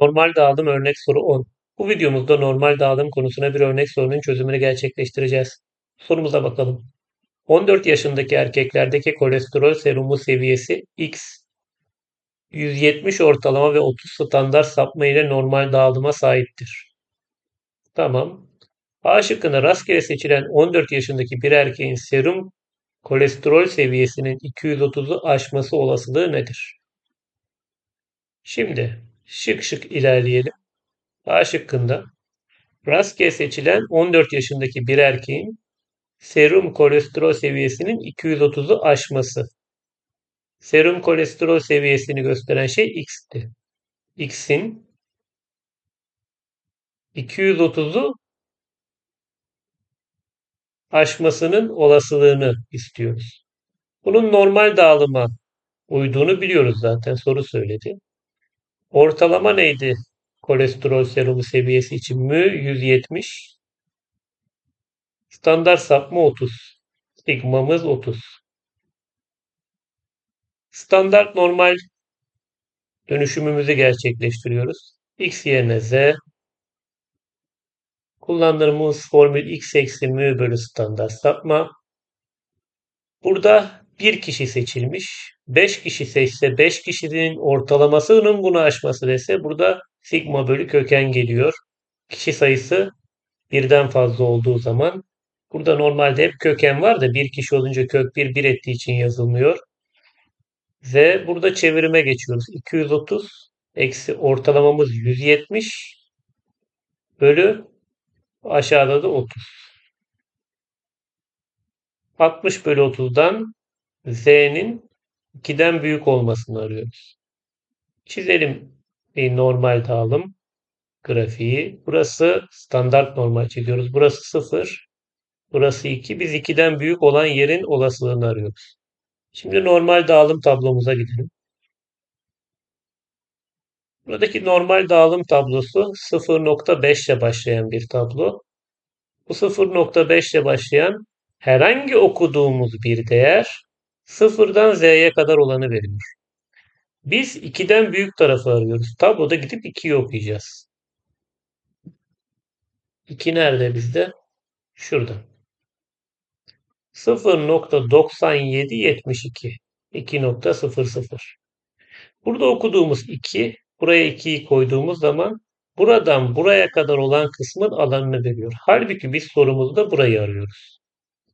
Normal dağılım örnek soru 10. Bu videomuzda normal dağılım konusuna bir örnek sorunun çözümünü gerçekleştireceğiz. Sorumuza bakalım. 14 yaşındaki erkeklerdeki kolesterol serumu seviyesi X, 170 ortalama ve 30 standart sapma ile normal dağılıma sahiptir. Tamam. A şıkkında rastgele seçilen 14 yaşındaki bir erkeğin serum kolesterol seviyesinin 230'u aşması olasılığı nedir? Şimdi şık şık ilerleyelim. A şıkkında rastgele seçilen 14 yaşındaki bir erkeğin serum kolesterol seviyesinin 230'u aşması. Serum kolesterol seviyesini gösteren şey X'ti. X'in 230'u aşmasının olasılığını istiyoruz. Bunun normal dağılıma uyduğunu biliyoruz zaten soru söyledi. Ortalama neydi kolesterol serumu seviyesi için? Mü 170. Standart sapma 30. Sigmamız 30. Standart normal dönüşümümüzü gerçekleştiriyoruz. X yerine Z. Kullandığımız formül X eksi mü bölü standart sapma. Burada bir kişi seçilmiş. 5 kişi seçse 5 kişinin ortalamasının bunu aşması dese burada sigma bölü köken geliyor. Kişi sayısı birden fazla olduğu zaman burada normalde hep köken var da bir kişi olunca kök 1 1 ettiği için yazılmıyor. Ve burada çevirime geçiyoruz. 230 eksi ortalamamız 170 bölü aşağıda da 30. 60 bölü 30'dan z'nin 2'den büyük olmasını arıyoruz. Çizelim bir normal dağılım grafiği. Burası standart normal çiziyoruz. Burası 0. Burası 2. Biz 2'den büyük olan yerin olasılığını arıyoruz. Şimdi normal dağılım tablomuza gidelim. Buradaki normal dağılım tablosu 0.5 ile başlayan bir tablo. Bu 0.5 ile başlayan herhangi okuduğumuz bir değer sıfırdan z'ye kadar olanı veriyor. Biz 2'den büyük tarafı arıyoruz. Tabloda gidip 2'yi okuyacağız. 2 nerede bizde? Şurada. 0.9772 2.00 Burada okuduğumuz 2 buraya 2'yi koyduğumuz zaman buradan buraya kadar olan kısmın alanını veriyor. Halbuki biz sorumuzda burayı arıyoruz.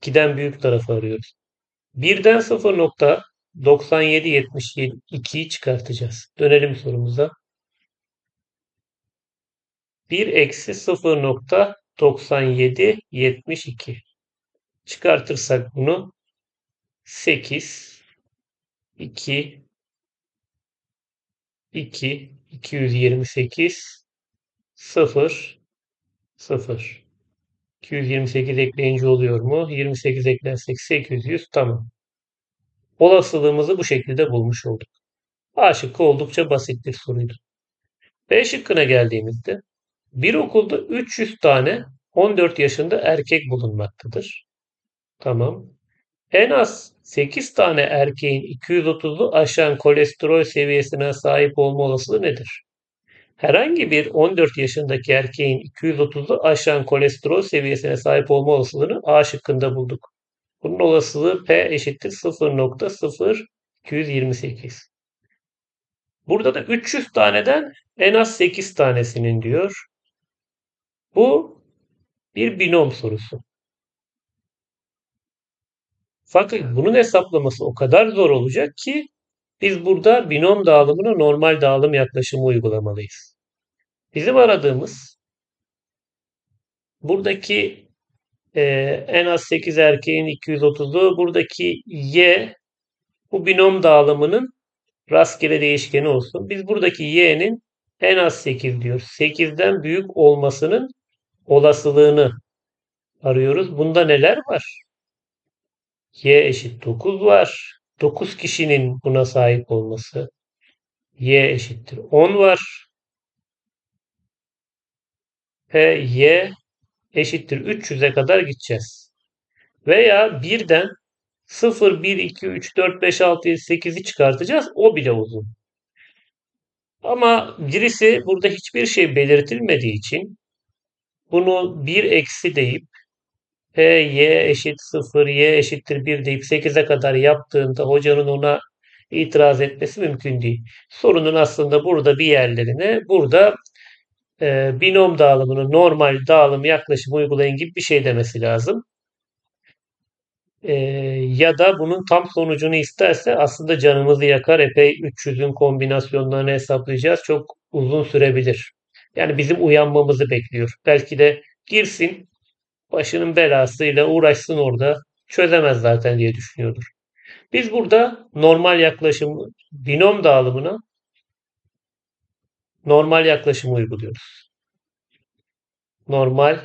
2'den büyük tarafı arıyoruz. 1'den 0.9772'yi çıkartacağız. Dönelim sorumuza. 1 eksi 0.9772 çıkartırsak bunu 8 2 2 228 0 0 228 ekleyince oluyor mu? 28 eklersek 800 tamam. Olasılığımızı bu şekilde bulmuş olduk. A şıkkı oldukça basit bir soruydu. B şıkkına geldiğimizde bir okulda 300 tane 14 yaşında erkek bulunmaktadır. Tamam. En az 8 tane erkeğin 230'u aşan kolesterol seviyesine sahip olma olasılığı nedir? Herhangi bir 14 yaşındaki erkeğin 230'u aşan kolesterol seviyesine sahip olma olasılığını A şıkkında bulduk. Bunun olasılığı P eşittir 0.0228. Burada da 300 taneden en az 8 tanesinin diyor. Bu bir binom sorusu. Fakat bunun hesaplaması o kadar zor olacak ki biz burada binom dağılımını normal dağılım yaklaşımı uygulamalıyız. Bizim aradığımız buradaki e, en az 8 erkeğin 230'u buradaki y bu binom dağılımının rastgele değişkeni olsun. Biz buradaki y'nin en az 8 diyoruz. 8'den büyük olmasının olasılığını arıyoruz. Bunda neler var? y eşit 9 var. 9 kişinin buna sahip olması. y eşittir 10 var. P, y eşittir 300'e kadar gideceğiz. Veya birden 0, 1, 2, 3, 4, 5, 6, 7, 8'i çıkartacağız. O bile uzun. Ama birisi burada hiçbir şey belirtilmediği için bunu 1 eksi deyip P y eşit 0, y eşittir 1 deyip 8'e kadar yaptığında hocanın ona itiraz etmesi mümkün değil. Sorunun aslında burada bir yerlerine, burada e, binom dağılımını normal dağılım yaklaşımı uygulayın gibi bir şey demesi lazım. E, ya da bunun tam sonucunu isterse aslında canımızı yakar. Epey 300'ün kombinasyonlarını hesaplayacağız. Çok uzun sürebilir. Yani bizim uyanmamızı bekliyor. Belki de girsin başının belasıyla uğraşsın orada çözemez zaten diye düşünüyordur. Biz burada normal yaklaşım binom dağılımına normal yaklaşımı uyguluyoruz. Normal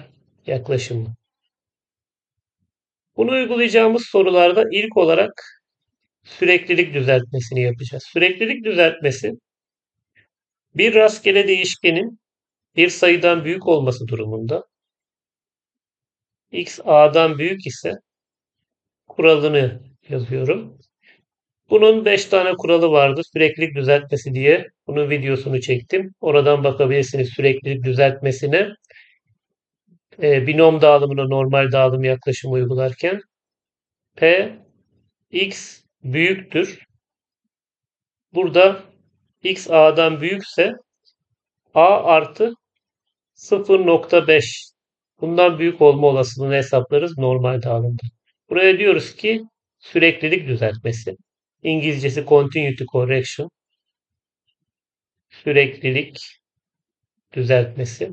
yaklaşımı. Bunu uygulayacağımız sorularda ilk olarak süreklilik düzeltmesini yapacağız. Süreklilik düzeltmesi bir rastgele değişkenin bir sayıdan büyük olması durumunda x a'dan büyük ise kuralını yazıyorum. Bunun 5 tane kuralı vardı. Süreklilik düzeltmesi diye. Bunun videosunu çektim. Oradan bakabilirsiniz süreklilik düzeltmesine. E, binom dağılımına normal dağılım yaklaşımı uygularken P x büyüktür. Burada x a'dan büyükse a artı 0.5 bundan büyük olma olasılığını hesaplarız normal dağılımda. Buraya diyoruz ki süreklilik düzeltmesi. İngilizcesi continuity correction. Süreklilik düzeltmesi.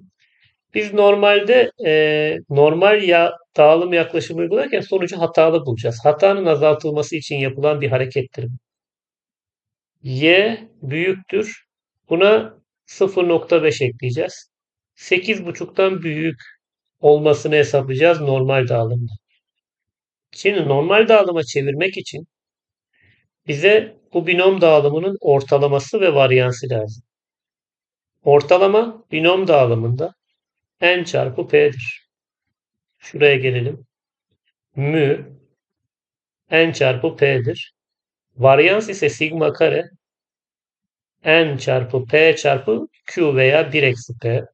Biz normalde e, normal ya dağılım yaklaşımı uygularken sonucu hatalı bulacağız. Hatanın azaltılması için yapılan bir harekettir. Y büyüktür. Buna 0.5 ekleyeceğiz. 8.5'tan büyük olmasını hesaplayacağız normal dağılımda. Şimdi normal dağılıma çevirmek için bize bu binom dağılımının ortalaması ve varyansı lazım. Ortalama binom dağılımında n çarpı p'dir. Şuraya gelelim. Mü n çarpı p'dir. Varyans ise sigma kare n çarpı p çarpı q veya 1 eksi p.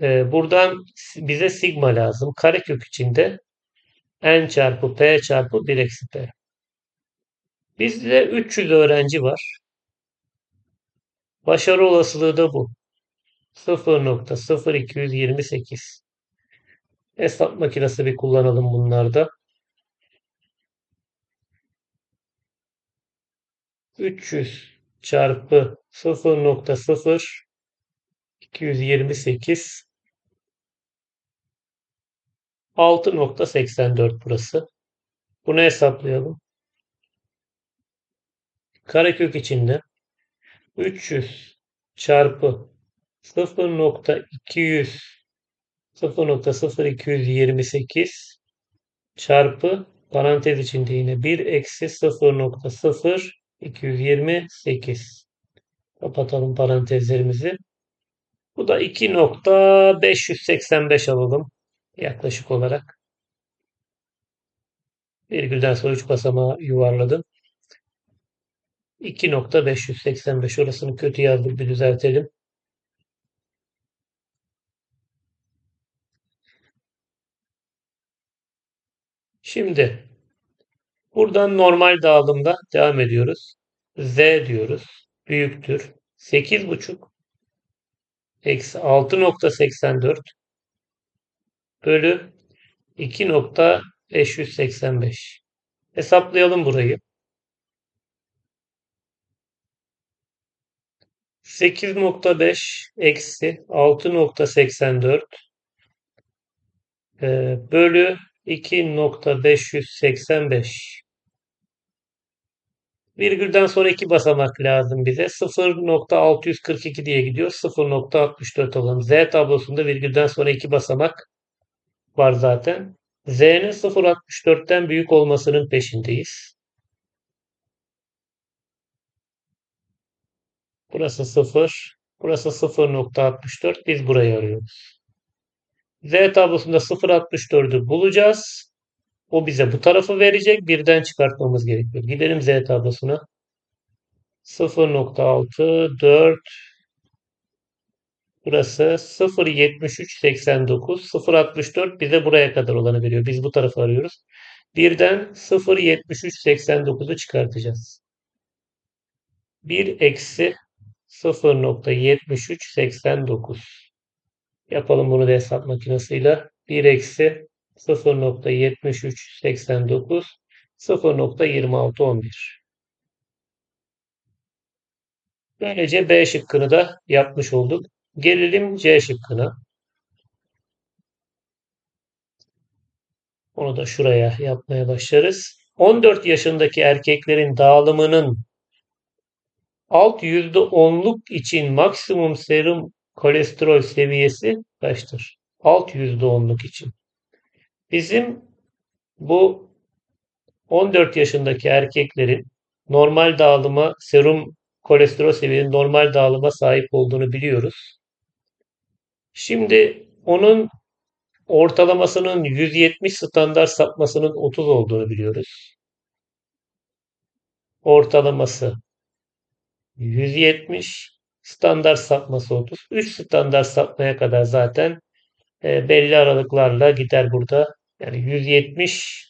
Ee, buradan bize sigma lazım. Karekök içinde n çarpı p çarpı 1 eksi p. Bizde 300 öğrenci var. Başarı olasılığı da bu. 0.0228. Hesap makinesi bir kullanalım bunlarda. 300 çarpı 0.0228 6.84 burası. Bunu hesaplayalım. Karekök içinde 300 çarpı 0.200 0.0228 çarpı parantez içinde yine 1 eksi 0.0228 kapatalım parantezlerimizi. Bu da 2.585 alalım yaklaşık olarak. Virgülden sonra 3 basamağı yuvarladım. 2.585 orasını kötü yazdık bir düzeltelim. Şimdi buradan normal dağılımda devam ediyoruz. Z diyoruz. Büyüktür. 8,5 eksi 6.84 bölü 2.585. Hesaplayalım burayı. 8.5 eksi 6.84 e, bölü 2.585 virgülden sonra iki basamak lazım bize. 0.642 diye gidiyor. 0.64 alalım. Z tablosunda virgülden sonra iki basamak var zaten. Z'nin 0.64'ten büyük olmasının peşindeyiz. Burası 0. Burası 0.64. Biz burayı arıyoruz. Z tablosunda 0.64'ü bulacağız. O bize bu tarafı verecek. Birden çıkartmamız gerekiyor. Gidelim Z tablosuna. 0.6 4 Burası 0.7389 0.64 bize buraya kadar olanı veriyor. Biz bu tarafı arıyoruz. Birden 0.7389'u çıkartacağız. 1 eksi 0.7389 Yapalım bunu da hesap makinesiyle. 1 eksi 0.7389 0.2611 Böylece B şıkkını da yapmış olduk. Gelelim C şıkkına. Onu da şuraya yapmaya başlarız. 14 yaşındaki erkeklerin dağılımının alt %10'luk için maksimum serum kolesterol seviyesi kaçtır? Alt %10'luk için. Bizim bu 14 yaşındaki erkeklerin normal dağılıma serum kolesterol seviyenin normal dağılıma sahip olduğunu biliyoruz. Şimdi onun ortalamasının 170 standart sapmasının 30 olduğunu biliyoruz. Ortalaması 170 standart sapması 30. 3 standart sapmaya kadar zaten e, belli aralıklarla gider burada. Yani 170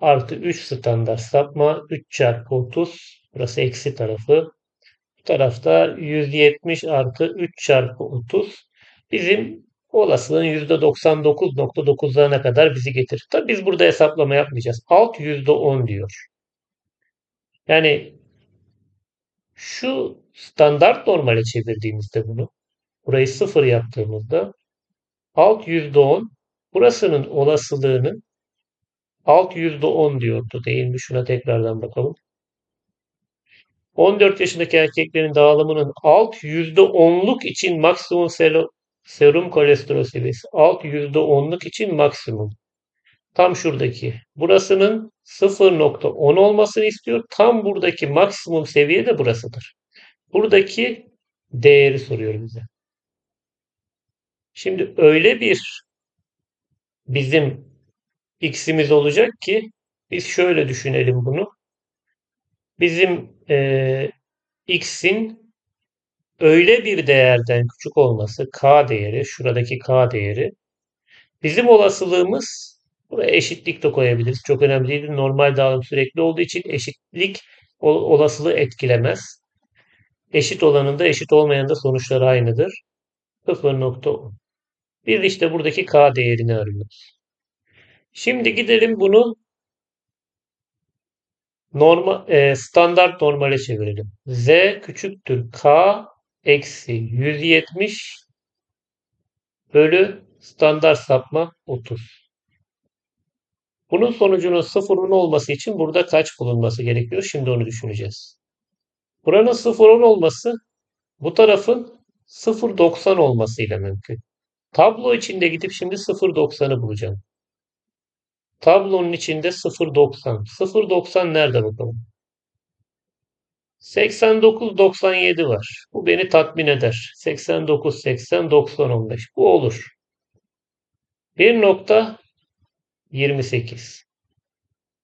artı 3 standart sapma 3 çarpı 30 burası eksi tarafı. Bu tarafta 170 artı 3 çarpı 30 bizim olasılığın %99.9'larına kadar bizi getirir. Tabi biz burada hesaplama yapmayacağız. Alt %10 diyor. Yani şu standart normale çevirdiğimizde bunu burayı sıfır yaptığımızda alt %10 burasının olasılığının alt %10 diyordu değil mi? Şuna tekrardan bakalım. 14 yaşındaki erkeklerin dağılımının alt %10'luk için maksimum serum kolesterol seviyesi. Alt %10'luk için maksimum. Tam şuradaki. Burasının 0.10 olmasını istiyor. Tam buradaki maksimum seviye de burasıdır. Buradaki değeri soruyor bize. Şimdi öyle bir bizim x'imiz olacak ki biz şöyle düşünelim bunu. Bizim e, x'in öyle bir değerden küçük olması k değeri, şuradaki k değeri bizim olasılığımız buraya eşitlik de koyabiliriz. Çok önemli değil. Normal dağılım sürekli olduğu için eşitlik olasılığı etkilemez. Eşit olanında eşit olmayanında sonuçları aynıdır. 0.10. Biz işte buradaki k değerini arıyoruz. Şimdi gidelim bunu normal, e, standart normale çevirelim. Z küçüktür k eksi 170 bölü standart sapma 30. Bunun sonucunun sıfırın olması için burada kaç bulunması gerekiyor? Şimdi onu düşüneceğiz. Buranın 0,10 olması bu tarafın 0,90 olmasıyla mümkün. Tablo içinde gidip şimdi 0,90'ı bulacağım. Tablonun içinde 0,90. 0,90 nerede bakalım? 89, 97 var. Bu beni tatmin eder. 89, 80, 90, 15. Bu olur. 1.28.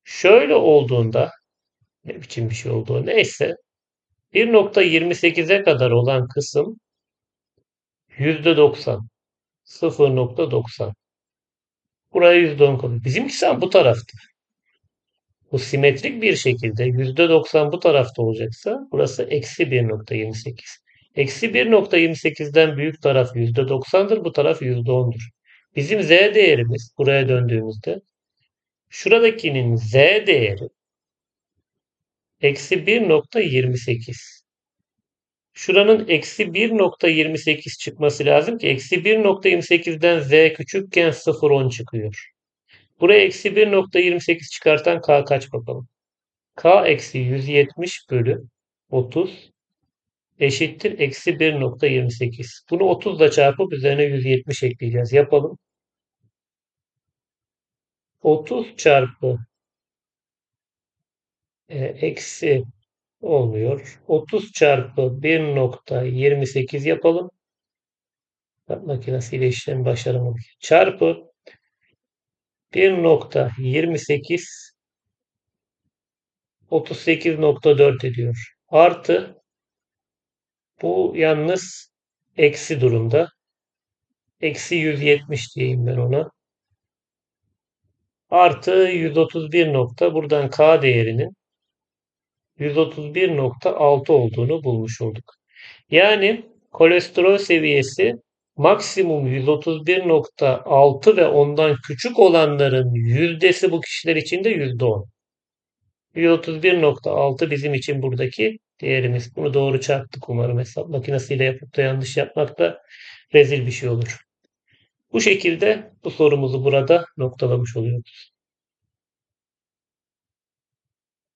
Şöyle olduğunda ne biçim bir şey olduğu neyse 1.28'e kadar olan kısım %90. 0.90. Buraya %10 koyuyor. Bizimkisi bu tarafta. Bu simetrik bir şekilde %90 bu tarafta olacaksa burası eksi 1.28. Eksi 1.28'den büyük taraf %90'dır. Bu taraf %10'dur. Bizim z değerimiz buraya döndüğümüzde şuradakinin z değeri eksi 1.28. Şuranın eksi 1.28 çıkması lazım ki eksi 1.28'den z küçükken 0.10 çıkıyor. Buraya eksi 1.28 çıkartan k kaç bakalım. k eksi 170 bölü 30 eşittir eksi 1.28. Bunu 30 ile çarpıp üzerine 170 ekleyeceğiz. Yapalım. 30 çarpı e, eksi olmuyor. 30 çarpı 1.28 yapalım. Makinesiyle işlem başaramadık. Çarpı 1.28 38.4 ediyor. Artı bu yalnız eksi durumda. Eksi 170 diyeyim ben ona. Artı 131 nokta. Buradan K değerinin 131.6 olduğunu bulmuş olduk. Yani kolesterol seviyesi maksimum 131.6 ve ondan küçük olanların yüzdesi bu kişiler için de %10. 131.6 bizim için buradaki değerimiz. Bunu doğru çarptık umarım hesap makinesiyle yapıp da yanlış yapmak da rezil bir şey olur. Bu şekilde bu sorumuzu burada noktalamış oluyoruz.